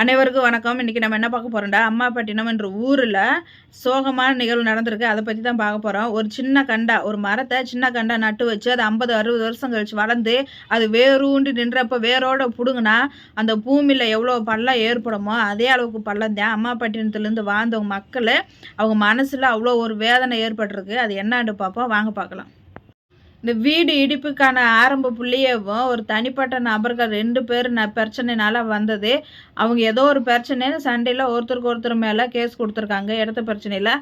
அனைவருக்கும் வணக்கம். இன்றைக்கி நம்ம என்ன பார்க்க போகிறோம்டா அம்மாப்பட்டினம் என்ற ஊரில் சோகமான நிகழ்வு நடந்திருக்கு. அதை பற்றி தான் பார்க்க போகிறோம் ஒரு சின்ன கண்டா ஒரு மரத்தை சின்ன கண்டா நட்டு வச்சு அது ஐம்பது அறுபது வருஷம் கழிச்சு வளர்ந்து அது வேரூண்டி நின்றப்ப வேரோட பிடுங்கினா அந்த பூமியில் எவ்வளோ பள்ளம் ஏற்படுமோ அதே அளவுக்கு பள்ளம் தான். அம்மாப்பட்டினத்துலேருந்து வாழ்ந்தவங்க மக்கள் அவங்க மனசில் அவ்வளோ ஒரு வேதனை ஏற்பட்டிருக்கு. அது என்னன்னு பார்ப்போம். வாங்க பார்க்கலாம். இந்த வீடு இடிப்புக்கான ஆரம்ப புள்ளியவும் ஒரு தனிப்பட்ட நபர்கள் ரெண்டு பேர் ந பிரச்சனைனால வந்தது. அவங்க ஏதோ ஒரு பிரச்சனை சண்டையில் ஒருத்தருக்கு ஒருத்தர் மேலே கேஸ் கொடுத்துருக்காங்க எடுத்த பிரச்சனையில்.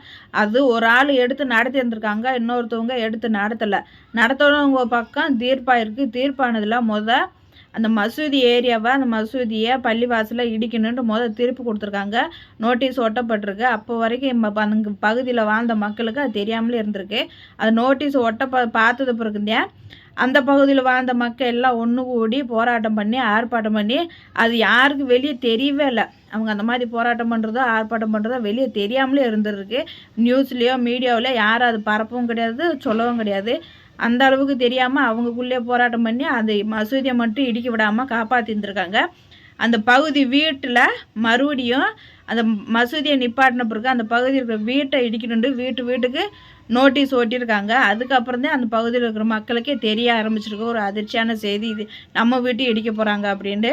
அது ஒரு ஆள் எடுத்து நடத்தி இருந்திருக்காங்க இன்னொருத்தவங்க எடுத்து நடத்தலை. நடத்துறவங்க பக்கம் தீர்ப்பாயிருக்கு. தீர்ப்பானதில் முதல் அந்த மசூதி ஏரியாவை அந்த மசூதியை பள்ளிவாசலில் இடிக்கணுன்ட்டு முதல் திருப்பி கொடுத்துருக்காங்க. நோட்டீஸ் ஒட்டப்பட்டிருக்கு. அப்போ வரைக்கும் அந்த பகுதியில் வாழ்ந்த மக்களுக்கு அது தெரியாமலே இருந்திருக்கு. அது நோட்டீஸ் ஒட்ட ப பார்த்தது பிறகுந்தேன் அந்த பகுதியில் வாழ்ந்த மக்கள் எல்லாம் ஒன்று கூடி போராட்டம் பண்ணி ஆர்ப்பாட்டம் பண்ணி அது யாருக்கு வெளியே தெரியவே இல்லை. அவங்க அந்த மாதிரி போராட்டம் பண்ணுறதோ ஆர்ப்பாட்டம் பண்ணுறதோ வெளியே தெரியாமலே இருந்திருக்கு. நியூஸ்லேயோ மீடியாவிலையோ யாரும் அது பரப்பவும் கிடையாது சொல்லவும் கிடையாது. அந்த அளவுக்கு தெரியாமல் அவங்களுக்குள்ளே போராட்டம் பண்ணி அந்த மசூதியை மட்டும் இடிக்க விடாமல் காப்பாற்றிருந்துருக்காங்க அந்த பகுதி வீட்டில் மறுபடியும் அந்த மசூதியை நிப்பாட்டின பிறகு அந்த பகுதியில் இருக்கிற வீட்டை இடிக்கணுண்டு வீட்டு வீட்டுக்கு நோட்டீஸ் ஓட்டியிருக்காங்க அதுக்கப்புறம் தான் அந்த பகுதியில் இருக்கிற மக்களுக்கே தெரிய ஆரம்பிச்சிருக்கு. ஒரு அதிர்ச்சியான செய்தி இது. நம்ம வீட்டையும் இடிக்க போகிறாங்க அப்படின்ட்டு.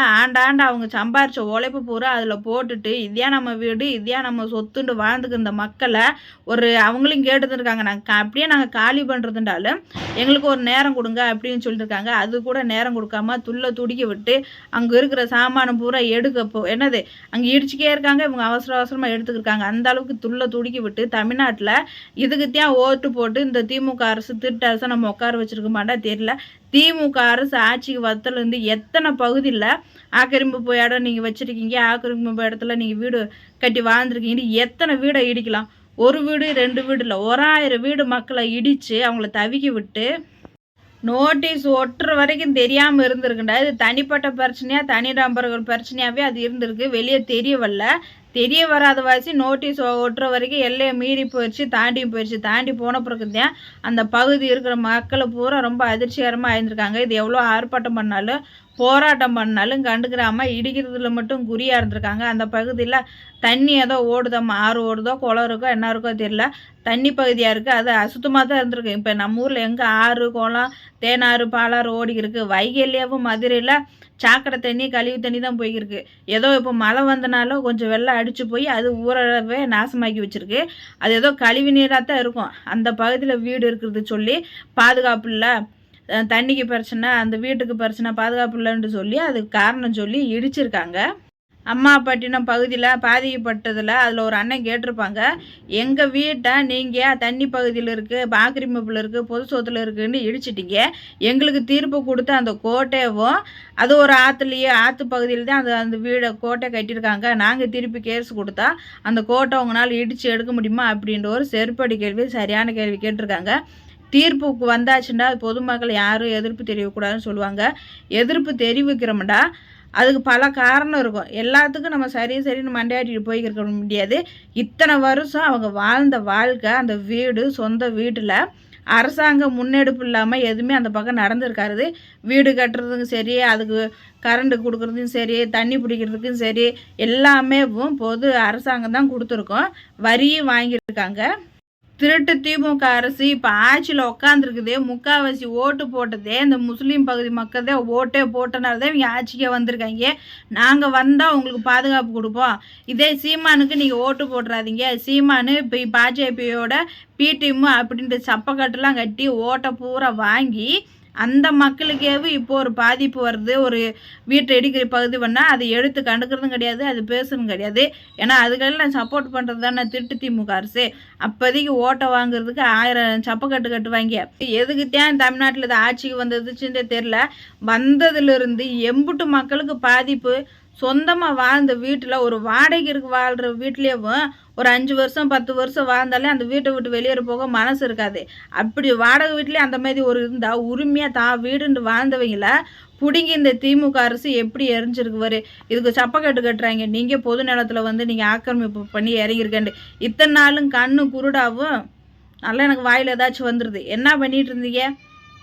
ஆண்டாண்டு அவங்க சம்பாரிச்ச உழைப்பு பூரா அதில் போட்டுட்டு இதையா நம்ம வீடு இதையா நம்ம சொத்துண்டு வாழ்ந்துக்கு இந்த மக்களை ஒரு அவங்களையும் கேட்டுருந்துருக்காங்க. நாங்கள் அப்படியே நாங்கள் காலி பண்ணுறதுண்டாலும் எங்களுக்கு ஒரு நேரம் கொடுங்க அப்படின்னு சொல்லியிருக்காங்க அது கூட நேரம் கொடுக்காம துள்ள துடிக்க விட்டு அங்கே இருக்கிற சாமானம் பூரா எடுக்கப்போ என்னது? அங்கே இடிச்சுக்கே இருக்காங்க. இவங்க அவசர அவசரமாக எடுத்துக்கிருக்காங்க. அந்த அளவுக்கு துள்ள துடிக்க விட்டு தமிழ்நாட்டில் இதுக்குத்தான் ஓட்டு போட்டு இந்த திமுக அரசு திருட்டு அரசை நம்ம உட்கார வச்சிருக்க மாட்டா தெரியல. திமுக அரசு ஆட்சிக்கு வத்தலேருந்து எத்தனை பகுதியில் ஆக்கிரமிப்பு இடம் நீங்கள் வச்சுருக்கீங்க. ஆக்கிரமிப்பு இடத்துல நீங்கள் வீடு கட்டி வாழ்ந்துருக்கீங்க. எத்தனை வீடை இடிக்கலாம்? ஒரு வீடு ரெண்டு வீடு இல்லை. ஓராயிரம் வீடு மக்களை இடித்து அவங்கள தவிக்க விட்டு நோட்டீஸ் ஒட்டுற வரைக்கும் தெரியாமல் இருந்திருக்குண்டா. இது தனிப்பட்ட பிரச்சனையாக தனி நபர்கள் பிரச்சனையாகவே அது இருந்திருக்கு. வெளியே தெரியவில்ல தெரிய வராத வாசி நோட்டீஸ் ஒட்டுற வரைக்கும் எல்லையை மீறி போயிடுச்சு தாண்டி போயிடுச்சு தாண்டி போன பிறகு தான் அந்த பகுதி இருக்கிற மக்களை பூரா ரொம்ப அதிர்ச்சிகரமாக ஆயிருந்திருக்காங்க. இது எவ்வளோ ஆர்ப்பாட்டம் பண்ணாலும் போராட்டம் பண்ணாலும் கண்டுக்கிறாமல் இடிக்கிறதுல மட்டும் குறியாக இருந்திருக்காங்க. அந்த பகுதியில் தண்ணி ஏதோ ஓடுதம்மா ஆறு ஓடுதோ குளம் இருக்கோ என்ன இருக்கோ தெரியல. தண்ணி பகுதியாக இருக்குது அது அசுத்தமாக தான் இருந்திருக்கு. இப்போ நம்ம ஊரில் எங்கே ஆறு குளம் தேனாறு பாலாறு ஓடி இருக்குது மதுரையில் சாக்கடை தண்ணி கழிவு தண்ணி தான் போய்க்கிருக்கு. ஏதோ இப்போ மழை வந்தனாலும் கொஞ்சம் வெள்ளம் அடித்து போய் அது ஊரவே நாசமாக்கி வச்சுருக்கு. அது ஏதோ கழிவு நீராக தான் இருக்கும். அந்த பகுதியில் வீடு இருக்கிறது சொல்லி பாதுகாப்பு இல்லை. தண்ணிக்கு பிரச்சனை அந்த வீட்டுக்கு பிரச்சனை பாதுகாப்பு இல்லைன்னு சொல்லி அதுக்கு காரணம் சொல்லி இடிச்சிருக்காங்க. அம்மாப்பட்டினம் பகுதியில் பாதிக்கப்பட்டதில் அதில் ஒரு அண்ணன் கேட்டிருப்பாங்க. எங்கள் வீட்டை நீங்கள் தண்ணி பகுதியில் இருக்குது பாக்கிரிமப்பில் இருக்குது பொது சொத்தில் இருக்குதுன்னு இடிச்சிட்டிங்க. எங்களுக்கு தீர்ப்பு கொடுத்த அந்த கோட்டையவும் அது ஒரு ஆற்றுலையே ஆற்று பகுதியில் தான் அந்த அந்த வீடை கோட்டை கட்டியிருக்காங்க. நாங்கள் திருப்பி கேஸ் கொடுத்தா அந்த கோட்டை உங்களால் இடித்து எடுக்க முடியுமா? அப்படின்ற ஒரு செருப்படி கேள்வி சரியான கேள்வி கேட்டிருக்காங்க. தீர்ப்புக்கு வந்தாச்சுன்னா பொதுமக்கள் யாரும் எதிர்ப்பு தெரிவிக்கக்கூடாதுன்னு சொல்லுவாங்க. எதிர்ப்பு தெரிவிக்கிறோம்டா. அதுக்கு பல காரணம் இருக்கும். எல்லாத்துக்கும் நம்ம சரி சரின்னு மண்டையாட்டிட்டு போய்க்கிருக்க முடியாது. இத்தனை வருஷம் அவங்க வாழ்ந்த வாழ்க்கை அந்த வீடு சொந்த வீட்டில் அரசாங்க முன்னெடுப்பு இல்லாமல் எதுவுமே அந்த பக்கம் நடந்திருக்காரு வீடு கட்டுறதுக்கும் சரி அதுக்கு கரண்ட்டு கொடுக்குறதுக்கும் சரி தண்ணி பிடிக்கிறதுக்கும் சரி எல்லாமே பொது அரசாங்கம் தான் கொடுத்துருக்கோம். வரியும் வாங்கியிருக்காங்க. திருட்டு திமுக அரசு இப்போ ஆட்சியில் உட்காந்துருக்குதே முக்கால்வாசி ஓட்டு போட்டதே இந்த முஸ்லீம் பகுதி மக்கள் தான் ஓட்டே போட்டனால தான் இவங்க ஆட்சிக்கே வந்திருக்காங்க. நாங்கள் வந்தால் உங்களுக்கு பாதுகாப்பு கொடுப்போம். இதே சீமானுக்கு நீங்கள் ஓட்டு போட்டுறாதீங்க. சீமானு இப்போ பாஜேபியோட பிடிஎம் அப்படின்ட்டு சப்பக்கட்டுலாம் கட்டி ஓட்டை பூரா வாங்கி அந்த மக்களுக்கேவும் இப்போ ஒரு பாதிப்பு வருது. ஒரு வீட்டை இடிக்கிற பகுதி பண்ணால் அதை எடுத்து கண்டுக்கிறதும் கிடையாது அது பேசணும் கிடையாது. ஏன்னா அதுக்கெல்லாம் சப்போர்ட் பண்ணுறது தானே திருட்டு திமுக அரசு. அப்போதைக்கு ஓட்டை வாங்குறதுக்கு ஆயிரம் சப்பக்கட்டு கட்டுவாங்க எதுக்கு தான் தமிழ்நாட்டில் இது ஆட்சிக்கு வந்ததுச்சுன்றே தெரில வந்ததுலேருந்து எம்புட்டு மக்களுக்கு பாதிப்பு சொந்தமாக வாழ்ந்த வீட்டில் ஒரு வாடகைக்கு வாழ்கிற வீட்லேயும் ஒரு அஞ்சு வருஷம் பத்து வருஷம் வாழ்ந்தாலே அந்த வீட்டை விட்டு வெளியேற போக மனசு இருக்காது. அப்படி வாடகை வீட்லேயே அந்த மாதிரி ஒரு இருந்தால் உரிமையாக தான் வீடுன்னு வாழ்ந்தவங்கள பிடுங்கி இந்த திமுக அரசு எப்படி எரிஞ்சிருக்குவாரு? இதுக்கு சப்பக்கட்டு கட்டுறாங்க. நீங்கள் பொது நிலத்தில் வந்து நீங்கள் ஆக்கிரமிப்பு பண்ணி இறங்கியிருக்கேன் இத்தனை நாளும் கண்ணு குருடாவும் நல்லா எனக்கு வாயில் ஏதாச்சும் வந்துடுது என்ன பண்ணிகிட்டு இருந்தீங்க?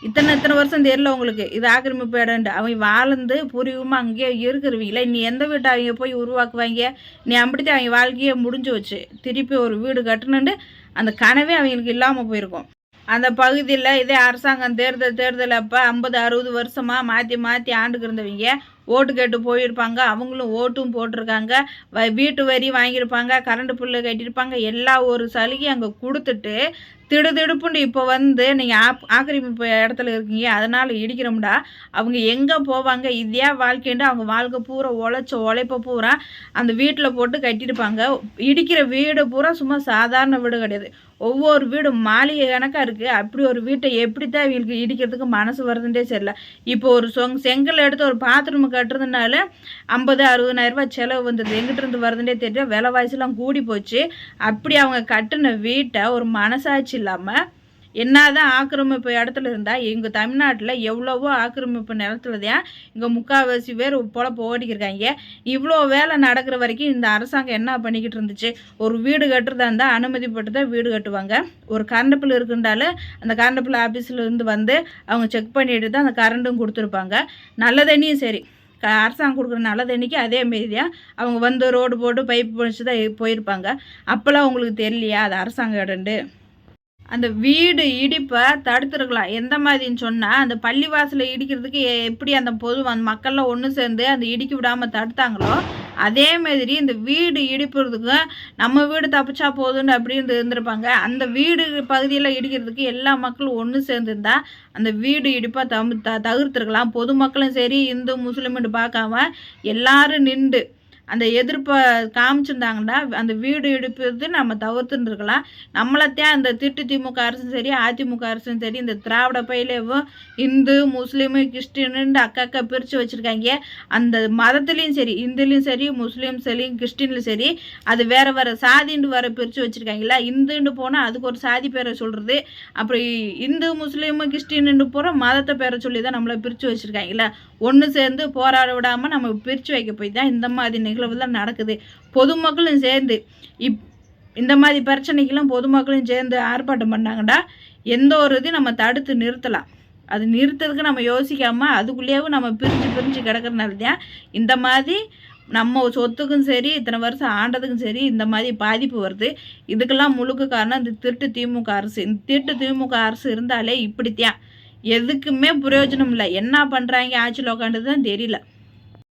இத்தனை இத்தனை வருஷம் தெரியல உங்களுக்கு. இது ஆக்கிரமிப்பு இடம்ட்டு அவங்க வாழ்ந்து பூர்வீகமாக அங்கேயே இருக்கிறவங்கள? நீ எந்த வீட்டை அவங்க போய் உருவாக்குவாங்க? நீ அப்படித்தான் அவங்க வாழ்க்கையே முடிஞ்சு வச்சு திருப்பி ஒரு வீடு கட்டணுன்ட்டு அந்த கனவே அவங்களுக்கு இல்லாமல் போயிருக்கும். அந்த பகுதியில் இதே அரசாங்கம் தேர்தல் தேர்தல் அப்போ ஐம்பது அறுபது வருஷமாக மாற்றி மாற்றி ஆண்டுக்கு இருந்தவங்க ஓட்டு கேட்டு போயிருப்பாங்க. அவங்களும் ஓட்டும் போட்டிருக்காங்க. வ வீட்டு வரி வாங்கியிருப்பாங்க. கரண்ட் பில்லு கட்டியிருப்பாங்க. எல்லா ஒரு சலுகையும் அங்கே கொடுத்துட்டு திடுதிடுப்புண்டு இப்போ வந்து நீங்கள் ஆப் ஆக்கிரமிப்பு இடத்துல இருக்கீங்க அதனால் இடிக்கிறோம்டா. அவங்க எங்கே போவாங்க? இதே வாழ்க்கைன்ட்டு அவங்க வாழ்க்கை பூரா உழைச்ச உழைப்ப பூரா அந்த வீட்டில் போட்டு கட்டியிருப்பாங்க. இடிக்கிற வீடு பூரா சும்மா சாதாரண வீடு கிடையாது. ஒவ்வொரு வீடும் மாளிகை கணக்காக இருக்குது அப்படி ஒரு வீட்டை எப்படி தான் இவங்களுக்கு இடிக்கிறதுக்கு மனசு வருதுன்றே தெரியல. இப்போ ஒரு சொங் செங்கல் எடுத்து ஒரு பாத்ரூம் கட்டுறதுனால ஐம்பது அறுபதாயிரரூபா செலவு வந்தது எங்கிட்ட இருந்து வருதுன்றே தெரியல. விலைவாசிலாம் கூடி போச்சு அப்படி அவங்க கட்டின வீட்டை ஒரு மனசாட்சி இல்லாமல் என்னதான் ஆக்கிரமிப்பு இடத்துல இருந்தால் எங்கள் தமிழ்நாட்டில் எவ்வளவோ ஆக்கிரமிப்பு நிலத்துல தான் இங்கே முக்கால்வாசி பேர் பொழப்பு ஓடிக்கிருக்காங்க இவ்வளோ வேலை நடக்கிற வரைக்கும் இந்த அரசாங்கம் என்ன பண்ணிக்கிட்டு இருந்துச்சு? ஒரு வீடு கட்டுறதா இருந்தால் அனுமதி போட்டு தான் வீடு கட்டுவாங்க. ஒரு கரண்ட் பில் இருக்குன்றாலும் அந்த கரண்ட் பில் ஆஃபீஸுலேருந்து வந்து அவங்க செக் பண்ணிட்டு தான் அந்த கரண்ட்டும் கொடுத்துருப்பாங்க. நல்ல தண்ணியும் சரி. க அரசாங்கம் கொடுக்குற நல்ல தண்ணிக்கு அதே மாரி தான் அவங்க வந்து ரோடு போட்டு பைப் பிடிச்சி தான் போயிருப்பாங்க. அப்போல்லாம் அவங்களுக்கு தெரியலையா? அது அரசாங்கம் இடண்டு அந்த வீடு இடிப்பை தடுத்துருக்கலாம். எந்த மாதிரின்னு சொன்னால் அந்த பள்ளிவாசலை இடிக்கிறதுக்கு எ- எப்படி அந்த பொது அந்த மக்கள்லாம் ஒன்று சேர்ந்து அந்த இடிக்க விடாமல் தடுத்தாங்களோ அதே மாதிரி இந்த வீடு இடிப்புறதுக்கு நம்ம வீடு தப்பிச்சா போதுன்னு அப்படின்னு இருந்திருப்பாங்க. அந்த வீடு பகுதியில் இடிக்கிறதுக்கு எல்லா மக்களும் ஒன்று சேர்ந்துருந்தா அந்த வீடு இடிப்பாக தம் த தவிர்த்துருக்கலாம். பொதுமக்களும் சரி இந்து முஸ்லீம்னு பார்க்காம எல்லாரும் நின்று அந்த எதிர்ப்பை காமிச்சிருந்தாங்கன்னா அந்த வீடு இடிப்பது நம்ம தவிர்த்துருக்கலாம் நம்மளத்தான் அந்த திட்டு திமுக அரசும் சரி அதிமுக அரசும் சரி இந்த திராவிட பயிலேவும் இந்து முஸ்லீமு கிறிஸ்டின்னு அக்கா பிரித்து வச்சுருக்காங்க. அந்த மதத்துலேயும் சரி இந்துலேயும் சரி முஸ்லீம் சரி கிறிஸ்டின்லையும் சரி அது வேறு வேறு சாதின்னு வர பிரித்து வச்சுருக்காங்களா இந்துன்னு போனால் அதுக்கு ஒரு சாதி பேரை சொல்கிறது அப்புறம் இந்து முஸ்லீமு கிறிஸ்டின்னு போகிற மதத்தை பேரை சொல்லி தான் நம்மளை பிரித்து வச்சுருக்காங்களா ஒன்று சேர்ந்து போராட விடாமல் நம்ம பிரித்து வைக்க போய் தான் இந்த மாதிரி நிகழ்வுலாம் நடக்குது. பொதுமக்களும் சேர்ந்து இப் இந்த மாதிரி பிரச்சனைக்கெல்லாம் பொதுமக்களும் சேர்ந்து ஆர்ப்பாட்டம் பண்ணாங்கடா எந்த ஒரு இதையும் நம்ம தடுத்து நிறுத்தலாம். அது நிறுத்துறதுக்கு நம்ம யோசிக்காமல் அதுக்குள்ளேயும் நம்ம பிரிஞ்சு பிரிஞ்சு கிடக்கிறனால தான் இந்த மாதிரி நம்ம சொத்துக்கும் சரி இத்தனை வருஷம் ஆண்டதுக்கும் சரி இந்த மாதிரி பாதிப்பு வருது. இதுக்கெல்லாம் முழுக்க காரணம் இந்த திருட்டு திமுக அரசு. இந்த திருட்டு திமுக அரசு இருந்தாலே இப்படித்தான். எதுக்குமே பிரயோஜனம் இல்லை. என்ன பண்ணுறாங்க ஆட்சியில் உட்காந்து தான் தெரியல.